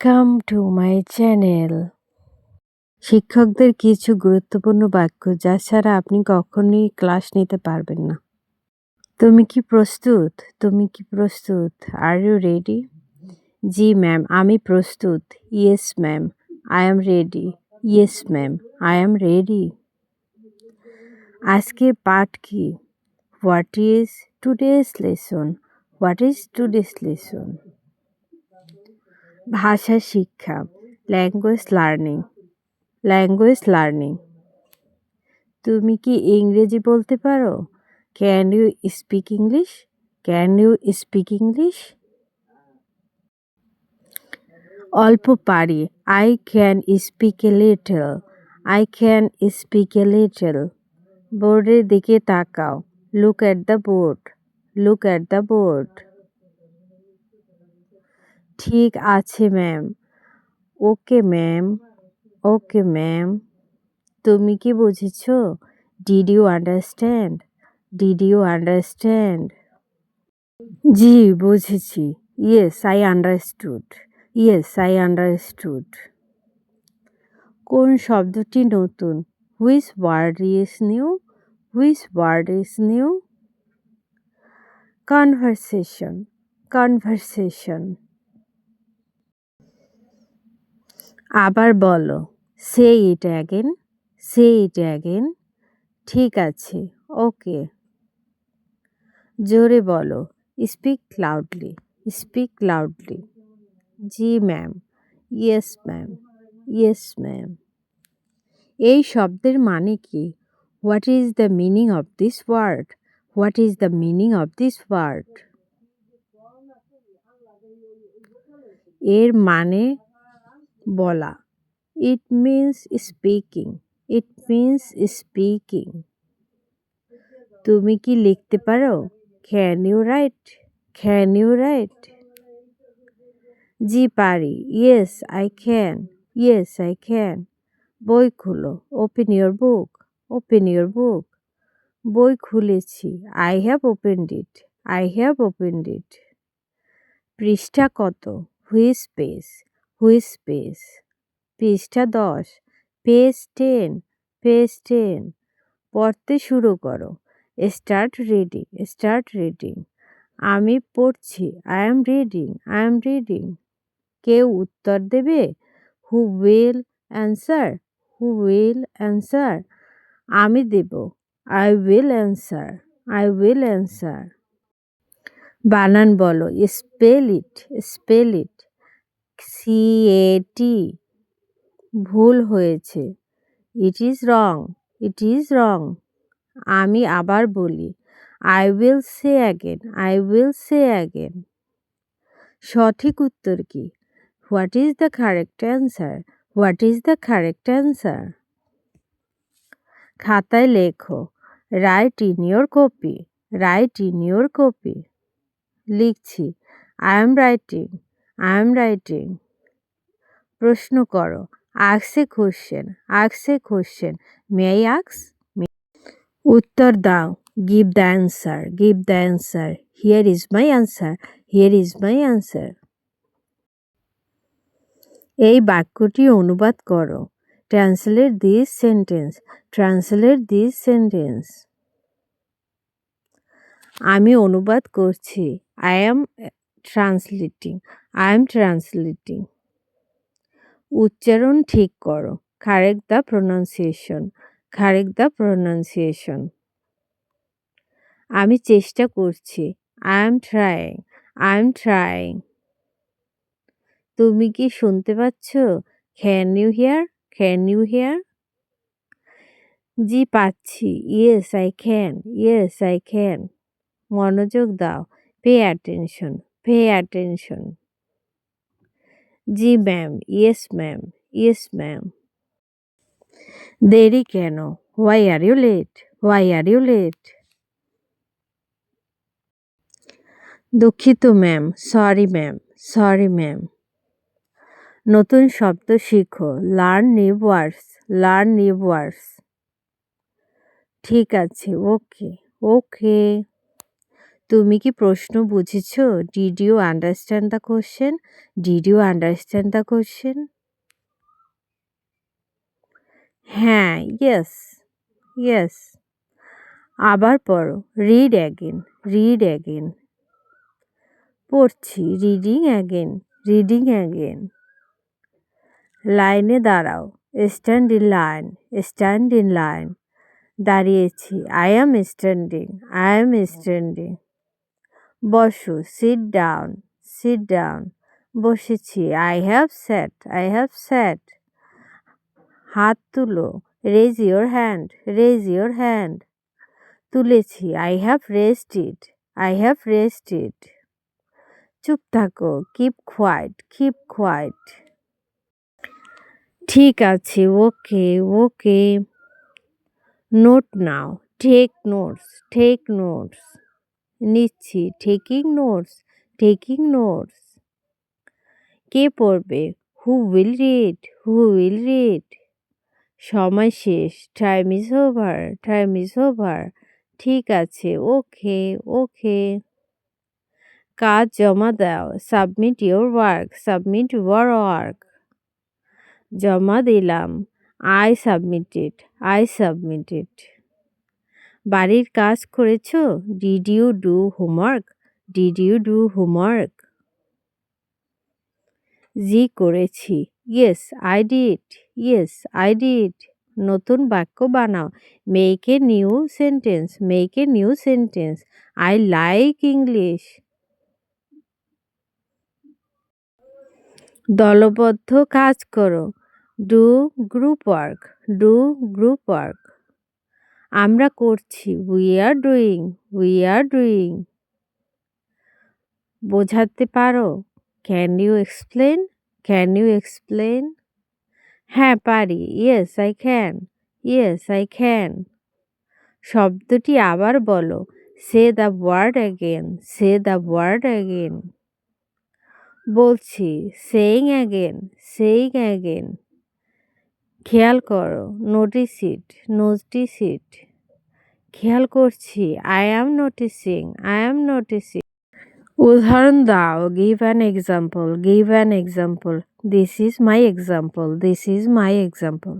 Welcome to my channel শিক্ষকদের কিছু গুরুত্বপূর্ণ বাক্য যা ছাড়া আপনি কখনোই ক্লাস নিতে পারবেন না। তুমি কি প্রস্তুত? তুমি কি প্রস্তুত? আর ইউ রেডি জি ম্যাম আমি প্রস্তুত। Yes ma'am I am ready yes ma'am I am ready আজকের পাঠ কি? What is today's lesson what is today's lesson ভাষা শিক্ষা ল্যাঙ্গুয়েজ লার্নিং ল্যাঙ্গুয়েজ লার্নিং তুমি কি ইংরেজি বলতে পারো? Can you speak English can you speak English অল্প পারি। I can speak a little I can speak a little বোর্ডের দিকে তাকাও। Look at the board look at the board ঠিক আছে ma'am okay ma'am okay ma'am তুমি কি বুঝেছ? Did you understand did you understand জি, বুঝেছি। Yes I understood yes I understood কোন শব্দটি নতুন? Which word is new which word is new conversation conversation আবার বলো, সে it again, say it again, ঠিক আছে, ওকে। জোরে বলো, স্পিক লাউডলি স্পিক লাউডলি। জি, ma'am. Yes ma'am. Yes, ma'am. এই শব্দের মানে কি? What is the meaning of this word? What is the meaning of this word? এর মানে বলা। It means speaking it means speaking তুমি কি লিখতে পারো? Can you write can you write জি পারি। Yes I can yes I can বই খুলো। Open your book open your book বই খুলেছি। I have opened it I have opened it পৃষ্ঠা কত? হুইস পেজ হুইস পেজ পৃষ্ঠা দশ, পেজ টেন পেজ টেন। পড়তে শুরু করো। Start reading start reading. আমি পড়ছি, I am reading, I am reading. কেউ উত্তর দেবে? Who will answer, who will answer. আমি দেব, I will answer, I will answer. বানান বলো, spell it spell it. C A ভুল হয়েছে। It is wrong it is wrong আমি আবার বলি I will say again I will say again সঠিক উত্তর কি? What is the correct answer what is the correct answer খাতায় লেখো right in your copy right in your copy লিখছি I am writing I am writing প্রশ্ন করো। আক্স এ question আক্স A question may I আক্স উত্তর দাও। Give the answer give the answer here is my answer here is my answer এই বাক্যটি অনুবাদ করো। Translate this sentence translate this sentence আমি অনুবাদ করছি। I am translating I am translating উচ্চারণ ঠিক করো correct the pronunciation correct the pronunciation আমি চেষ্টা করছি I am trying I am trying তুমি কি শুনতে পাচ্ছ can you hear can you hear জি পাচ্ছি yes I can yes I can মনোযোগ দাও পে অ্যাটেনশন পে অ্যাটেনশন জি ma'am yes ma'am yes ma'am দেরি কেন? Why are you late why are you late দুঃখিত ma'am sorry ma'am sorry ma'am নতুন শব্দ শিখো। Learn new words learn new words ঠিক আছে ওকে ওকে তুমি কি প্রশ্ন বুঝেছ? Did you understand the question did you understand the question হ্যাঁ ইয়েস ইয়েস আবার পড়ো। রিড অ্যাগেন রিড অ্যাগেন পড়ছি রিডিং অ্যাগেন রিডিং অ্যাগেন লাইনে দাঁড়াও। Stand in line stand in line দাঁড়িয়েছি। I am standing I am standing বসো sit down sit down বসেছি। I have sat I have sat হাত তুলো raise your hand raise your hand তুলেছি I have raised it I have raised it চুপ থাকো keep quiet keep quiet ঠিক আছে okay okay note নাও take notes take notes নিচ্ছি taking notes taking notes কে পড়বে? Who will read who will read সময় শেষ time is over time is over ঠিক আছে ওকে ওকে কাজ জমা দাও submit your work submit your work জমা দিলাম আই সাবমিটেড আই সাবমিটেড বাড়ির কাজ করেছ? Did you do homework did you do homework জি, করেছি। Yes I did yes I did নতুন বাক্য বানাও। Make a new sentence make a new sentence I like English দলবদ্ধ কাজ করো। Do group work do group work আমরা করছি। We are doing we are doing বোঝাতে পারো? Can you explain can you explain হ্যাঁ পারি। Yes I can yes I can শব্দটি আবার বলো। Say the word again say the word again বলছি সেইং অ্যাগেন সেইং অ্যাগেন খেয়াল করো নোটিস ইট নোটিস ইট খেয়াল করছি I am noticing I am noticing উদাহরণ দাও give an example give an example this is my example this is my example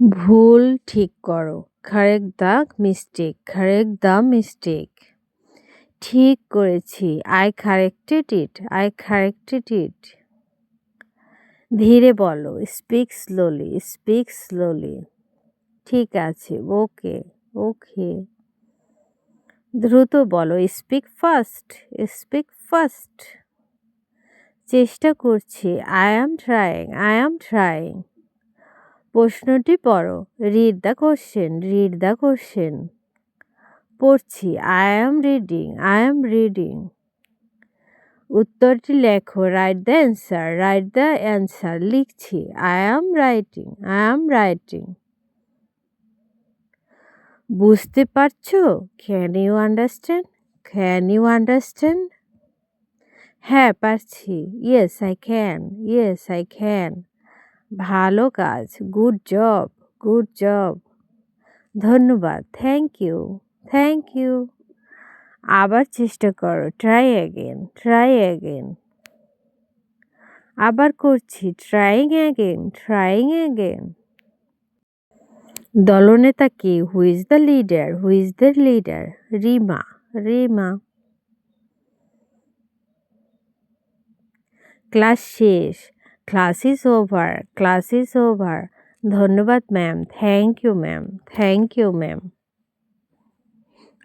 ভুল ঠিক করো correct the mistake correct the mistake ঠিক করেছি I corrected it I corrected it ধীরে বলো speak slowly speak slowly ঠিক আছে ওকে ওকে দ্রুত বলো স্পিক ফাস্ট স্পিক ফাস্ট চেষ্টা করছি I am trying I am trying প্রশ্নটি পড়ো read the question read the question পড়ছি I am reading I am reading উত্তরটি লেখো write the answer write the answer লিখছি I am writing I am writing বুঝতে পারছ can you understand can you understand হ্যাঁ পারছি yes I can yes I can ভালো কাজ গুড জব গুড জব ধন্যবাদ থ্যাংক ইউ থ্যাংক ইউ আবার চেষ্টা করো ট্রাই অ্যাগেন ট্রাই অ্যাগেন আবার করছি ট্রাইং অ্যাগেন ট্রাইং অ্যাগেন দলনেতা কে? Who is the leader who is the leader Rima Rima. Class শেষ, class is over class is over ধন্যবাদ ma'am thank you ma'am thank you ma'am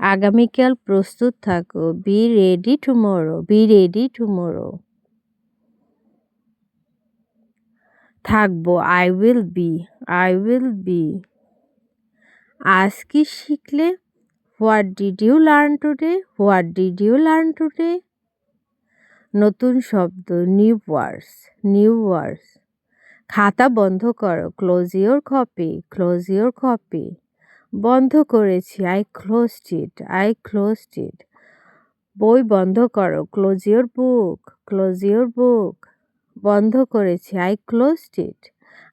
আগামীকাল প্রস্তুত থাকো। Be ready tomorrow be ready tomorrow থাকব I will be I will be আজ কি শিখলে? What did you learn today what did you learn today নতুন শব্দ নিউ ওয়ার্ডস নিউ ওয়ার্ডস খাতা বন্ধ করো close your copy close your copy বন্ধ করেছি। I closed it I closed it বই বন্ধ করো। Close your book close your book বন্ধ করেছি। I closed it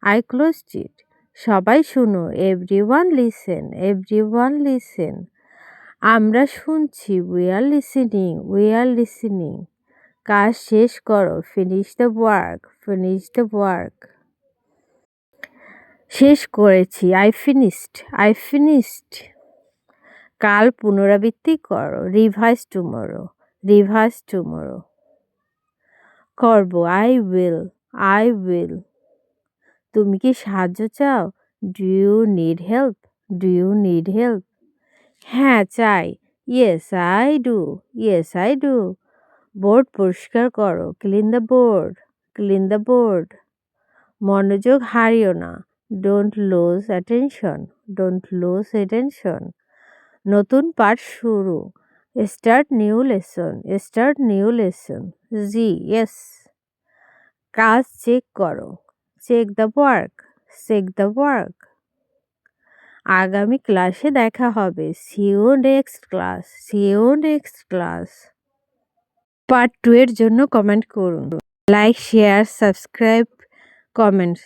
I closed it সবাই শুনো everyone listen everyone listen আমরা শুনছি we are listening we are listening কাজ শেষ করো finish the work finish the work শেষ করেছি। আই ফিনিশড আই ফিনিশড কাল পুনরাবৃত্তি করো। রিভাইজ টুমোরো রিভাইজ টুমোরো করব। আই উইল আই উইল তুমি কি সাহায্য চাও? Do you need help do you need help হ্যাঁ চাই। Yes I do yes I do board পরিষ্কার করো। Clean the board clean the board মনোযোগ হারিও না। Don't lose attention don't lose attention নতুন পাঠ শুরু। Start new lesson start new lesson জি ইয়েস কাজ চেক করো। Check the work check the work আগামী ক্লাসে দেখা হবে। See you next class see you next class part two এর জন্য কমেন্ট করুন। Like share subscribe comments